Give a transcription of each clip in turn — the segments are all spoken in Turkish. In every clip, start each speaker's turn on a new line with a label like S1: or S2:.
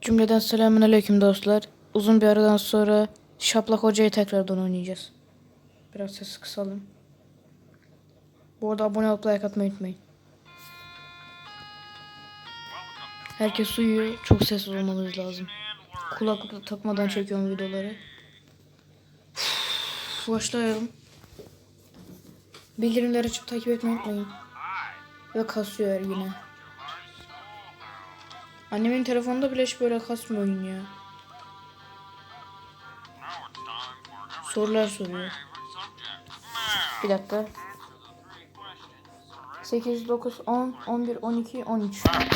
S1: Cümleden selamünaleyküm dostlar. Uzun bir aradan sonra Şaplak Hoca'yı tekrardan oynayacağız. Biraz sesi kısalım. Bu arada abone olup like atmayı unutmayın. Herkes uyuyor. Çok sessiz olmamız lazım. Kulaklık takmadan çekiyorum videoları. Üf, Başlayalım. Bildirimleri açıp takip etmeyi unutmayın. Ve kasıyor yine. Annemin telefonunda bile hiç böyle kasmıyor oyun ya. Sorular soruyor. Bir dakika. 8, 9, 10, 11, 12, 13.
S2: Problem one.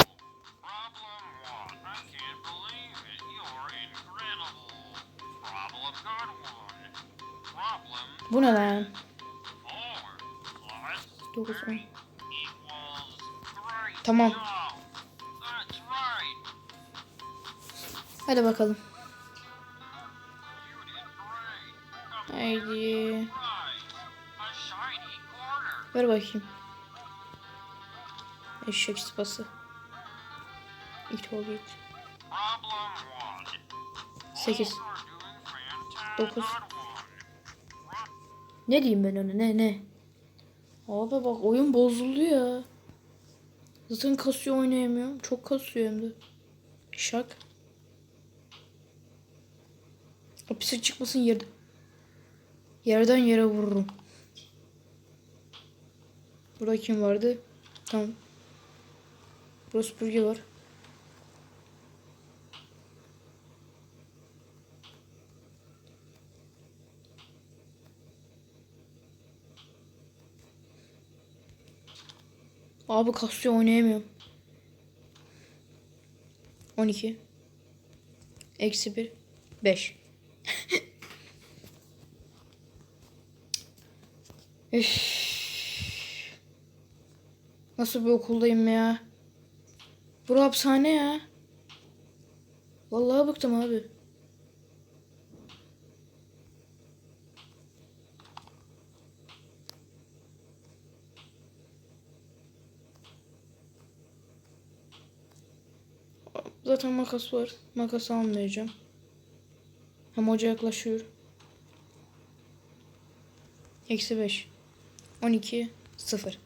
S2: I can't believe it. You're incredible. Problem good one. Problem
S1: Bu ne lan?
S2: four
S1: 9,
S2: plus
S1: 10.
S2: equals three.
S1: Tamam. Hadi bakalım. Haydi. Ver bakayım. Eşek sıpası. İt ol git.
S2: Problem one.
S1: 8.
S2: You're doing fantastic.
S1: Dokuz.
S2: Good one.
S1: Ne diyeyim ben ona ne ne? Abi bak oyun bozuldu ya. Zaten kasıyor oynayamıyorum. Çok kasıyor hem de. Şak. Pislik çıkmasın yerde. Yerden yere vururum. Burada kim vardı? Tamam. Burada süpürge var. Abi kasıyor oynayamıyorum. 12. Eksi 1. 5. Üff. Nasıl bir okuldayım ya? Bura hapishane ya. Vallahi bıktım abi. Zaten makas var. Makas almayacağım. Hem hoca yaklaşıyor. Eksi 5. 12. 0.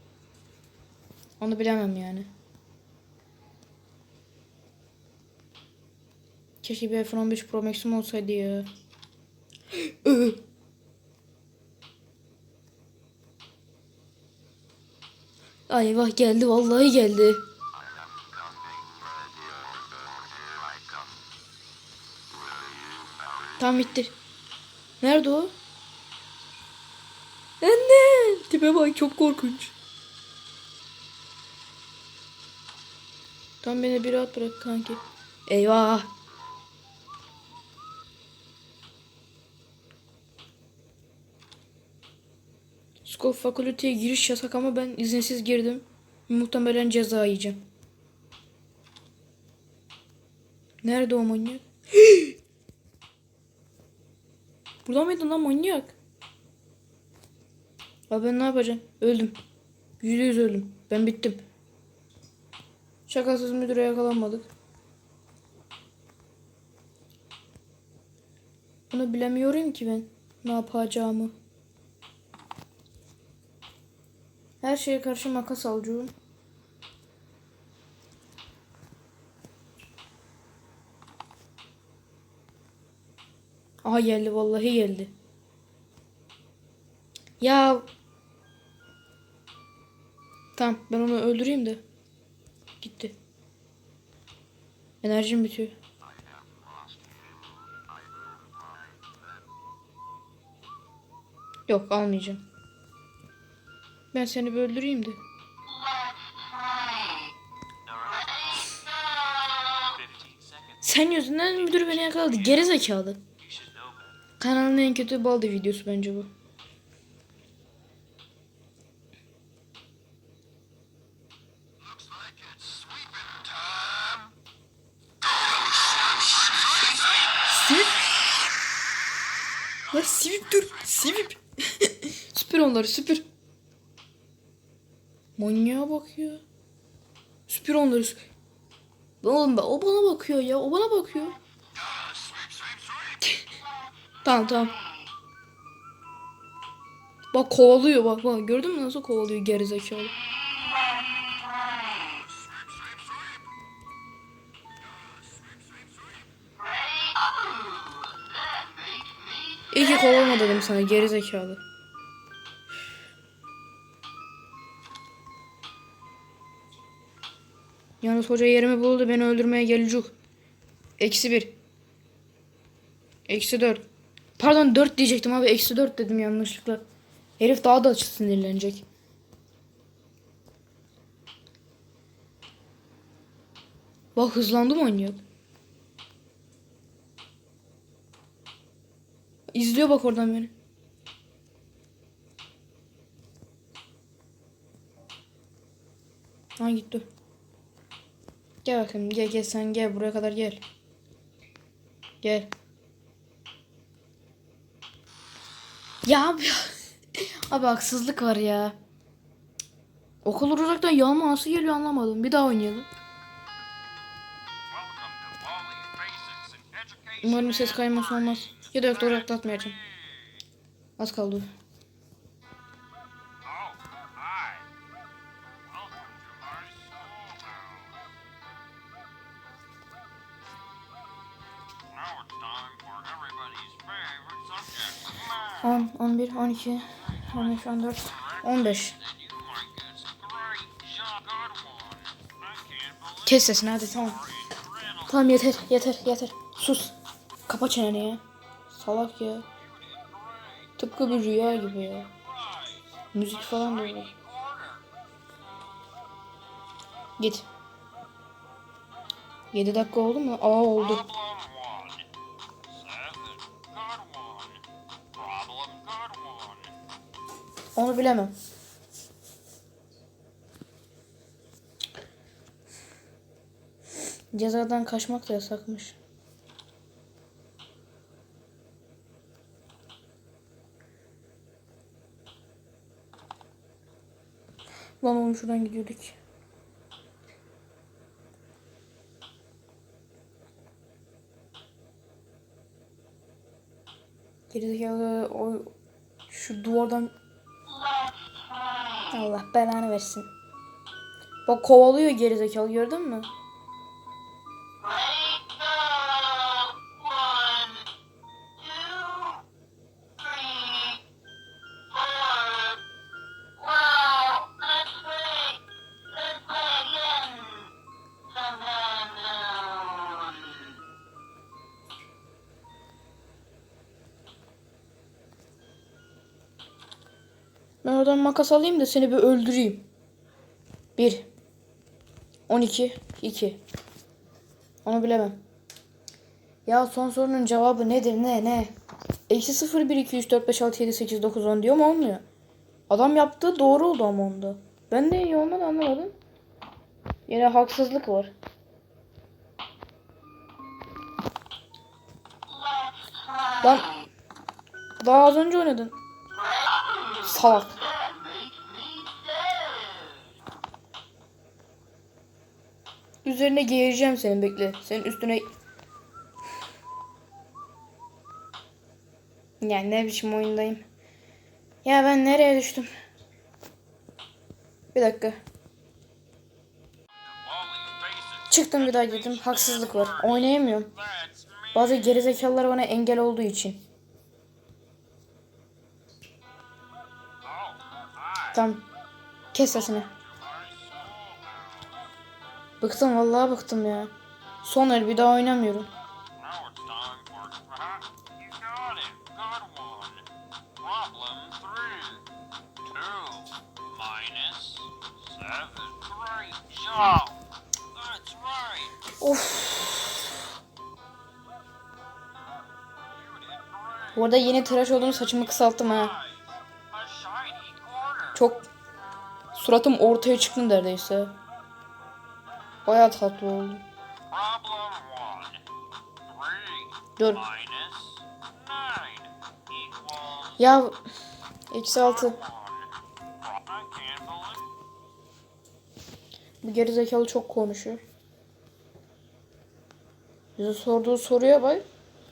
S1: Onu bilemem yani. Keşke bir iPhone 15 Pro Max'im olsaydı ya. Ay vah geldi vallahi geldi. Tam bitti. Nerede o? Anne! Tipe bak çok korkunç. Tam beni bir rahat bırak kanki. Eyvah. Skop fakülteye giriş yasak ama ben izinsiz girdim. Muhtemelen ceza yiyeceğim. Nerede o manyak? Burada mıydın lan manyak? Abi ben ne yapacağım? Öldüm. Yüzde yüz öldüm. Ben bittim. Şakasız müdüre yakalanmadık. Bunu bilemiyorum ki ben. Ne yapacağımı. Her şeye karşı makas alacağım. Aha geldi vallahi geldi. Ya Tamam ben onu öldüreyim de. Gitti. Enerjim bitiyor. Yok almayacağım. Ben seni bir öldüreyim de. Sen yüzünden müdür beni yakaladı. Geri zekalı. Kanalın en kötü baldı videosu bence bu. Sivip. La sivip dur. Sivip. süpür onları süpür. Manyağa bak ya. Süpür onları. sü- Oğlum be, o bana bakıyor ya. O bana bakıyor. tamam tamam. Bak kovalıyor bak bak. Gördün mü nasıl kovalıyor gerizekalı. Kovalama dedim sana gerizekalı. Yalnız hoca yerimi buldu beni öldürmeye gelecek. Eksi bir. Eksi dört. Pardon dört diyecektim abi. Eksi dört dedim yanlışlıkla. Herif daha da sinirlenecek. Bak hızlandı mı oynuyor? İzliyor bak oradan beni. Ha gitti. Gel bakayım gel gel sen gel buraya kadar gel. Gel. Ya abi, abi haksızlık var ya. Okul uzaktan yağma nasıl geliyor anlamadım. Bir daha oynayalım. Umarım ses kayması olmaz. Ya da yok doğru atlatmayacağım. Az kaldı.
S2: Oh, hi. Welcome to my school now. Now it's time for everybody's favorite subject, math.
S1: 10, 11, 12, 13, 14, 15.
S2: Then you might get some great job. Good one. I can't believe
S1: Kes sesini hadi tamam. Tamam yeter yeter yeter. Sus. Kapa çeneni ya. Salak ya. Tıpkı bir rüya gibi ya. Müzik falan da öyle. Git. 7 dakika oldu mu? Aa oldu. Onu bilemem. Cezadan kaçmak da yasakmış. Lan oğlum şuradan gidiyorduk. Gerizekalı o şu duvardan Allah belanı versin. Bak kovalıyor gerizekalı gördün mü? Ben oradan makas alayım da seni bir öldüreyim. 1 12 2 Onu bilemem. Ya son sorunun cevabı nedir ne ne? Eksi 0 1 2 3 4 5 6 7 8 9 10 diyor mu olmuyor. Adam yaptığı doğru oldu ama onda. Ben de iyi olmadı anlamadım. Yine haksızlık var. Lan daha az önce oynadın. Salak. Üzerine geğireceğim senin bekle. Senin üstüne... Ya ne biçim oyundayım. Ya ben nereye düştüm? Bir dakika. Çıktım bir daha dedim. Haksızlık var. Oynayamıyorum. Bazı gerizekalılar bana engel olduğu için. Tamam. Kes sesini. Bıktım vallahi bıktım ya. Son el bir daha oynamıyorum. Of. Bu arada yeni tıraş oldum saçımı kısalttım ha. Çok suratım ortaya çıktı neredeyse. Bayağı tatlı oldu. Dur. Ya eksi altı. Bu gerizekalı çok konuşuyor. Bize sorduğu soruya bak.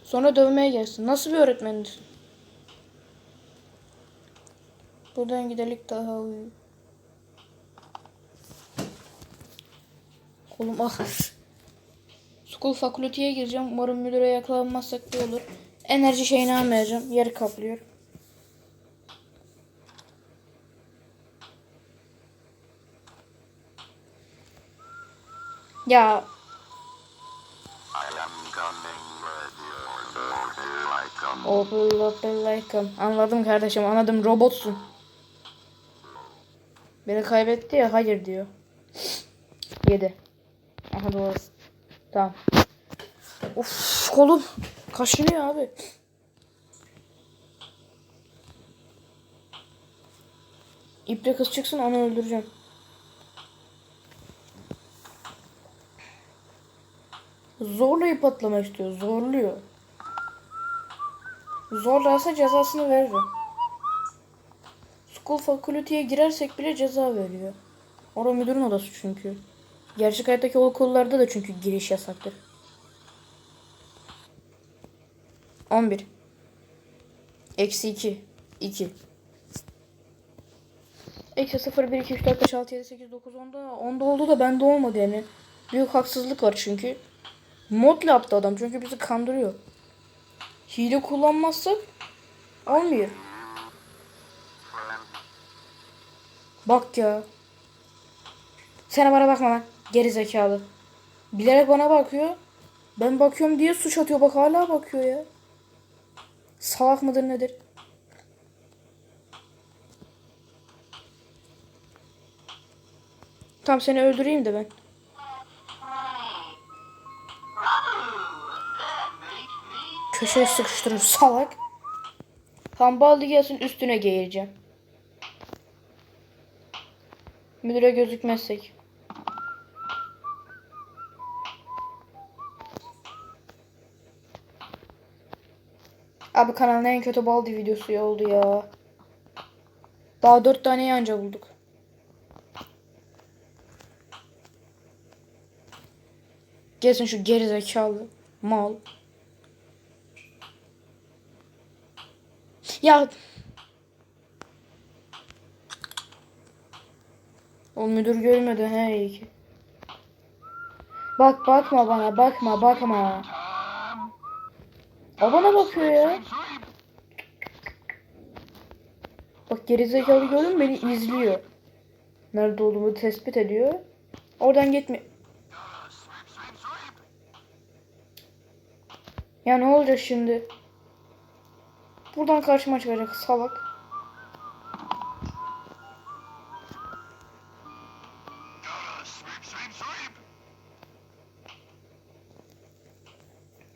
S1: Sonra dövmeye gelsin. Nasıl bir öğretmenisin? Buradan gidelim daha iyi. Kolum ah. School fakülteye gireceğim. Umarım müdüre yakalanmazsak iyi olur. Enerji şeyini almayacağım. Yeri kaplıyor. Ya Opel Like'ım. Anladım kardeşim anladım robotsun. Beni kaybetti ya hayır diyor. Yedi. Aha doğru. Tamam. Of kolum kaşınıyor abi. İple kız çıksın onu öldüreceğim. Zorlayıp patlamak istiyor. Zorluyor. Zorlarsa cezasını veririm. School fakülteye girersek bile ceza veriyor. Orada müdürün odası çünkü. Gerçek hayattaki okullarda da çünkü giriş yasaktır. 11 Eksi 2 2 Eksi 0 1 2 3 4 5 6 7 8 9 10'da 10'da oldu da bende olmadı yani. Büyük haksızlık var çünkü. Modla yaptı adam çünkü bizi kandırıyor. Hile kullanmazsak olmuyor. Bak ya. Sen bana bakma lan. Geri zekalı. Bilerek bana bakıyor. Ben bakıyorum diye suç atıyor. Bak hala bakıyor ya. Salak mıdır nedir? Tamam seni öldüreyim de ben. Köşeye sıkıştırır salak. Tam baldı gelsin üstüne geğireceğim. Müdüre gözükmezsek. Abi kanalın en kötü baldi videosu oldu ya. Daha dört tane yanca bulduk. Gelsin şu gerizekalı mal. Ya O müdür görmedi he iyi ki. Bak bakma bana bakma bakma. O bana bakıyor ya. Bak gerizekalı gördün beni izliyor. Nerede olduğumu tespit ediyor. Oradan gitme. Ya ne olacak şimdi? Buradan karşıma çıkacak salak.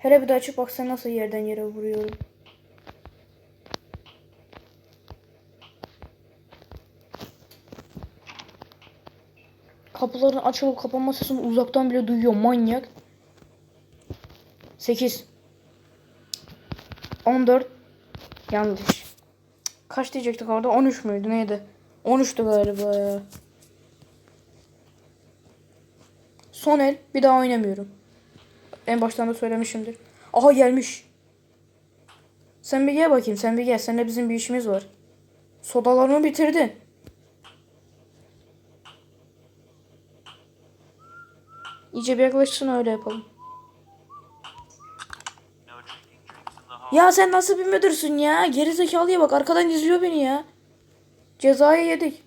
S1: Hele bir de açıp baksana nasıl yerden yere vuruyorum. Kapıların açılıp kapanma sesini uzaktan bile duyuyor manyak. 8 14 Yanlış. Kaç diyecektik orada? 13 müydü neydi? 13'tü galiba ya. Son el bir daha oynamıyorum. En baştan da söylemişimdir. Aha gelmiş. Sen bir gel bakayım. Sen bir gel. Seninle bizim bir işimiz var. Sodalarımı bitirdin. İyice bir yaklaşsın öyle yapalım. Ya sen nasıl bir müdürsün ya? Gerizekalıya bak arkadan izliyor beni ya. Cezayı yedik.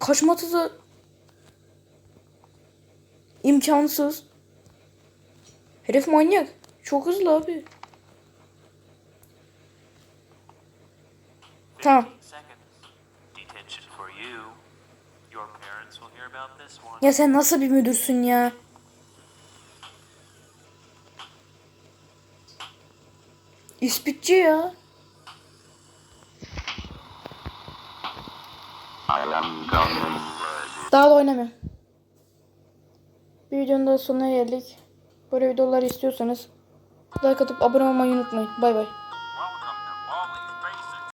S1: Kaçması da imkansız. Herif manyak. Çok hızlı abi. Tamam.
S2: 15 seconds. Detention for you. Your parents will hear about this one.
S1: Ya sen nasıl bir müdürsün ya? İspitçi ya. Daha da oynamıyorum. Bir videonun da sonuna geldik. Böyle videolar istiyorsanız like atıp abone olmayı unutmayın. Bay bay.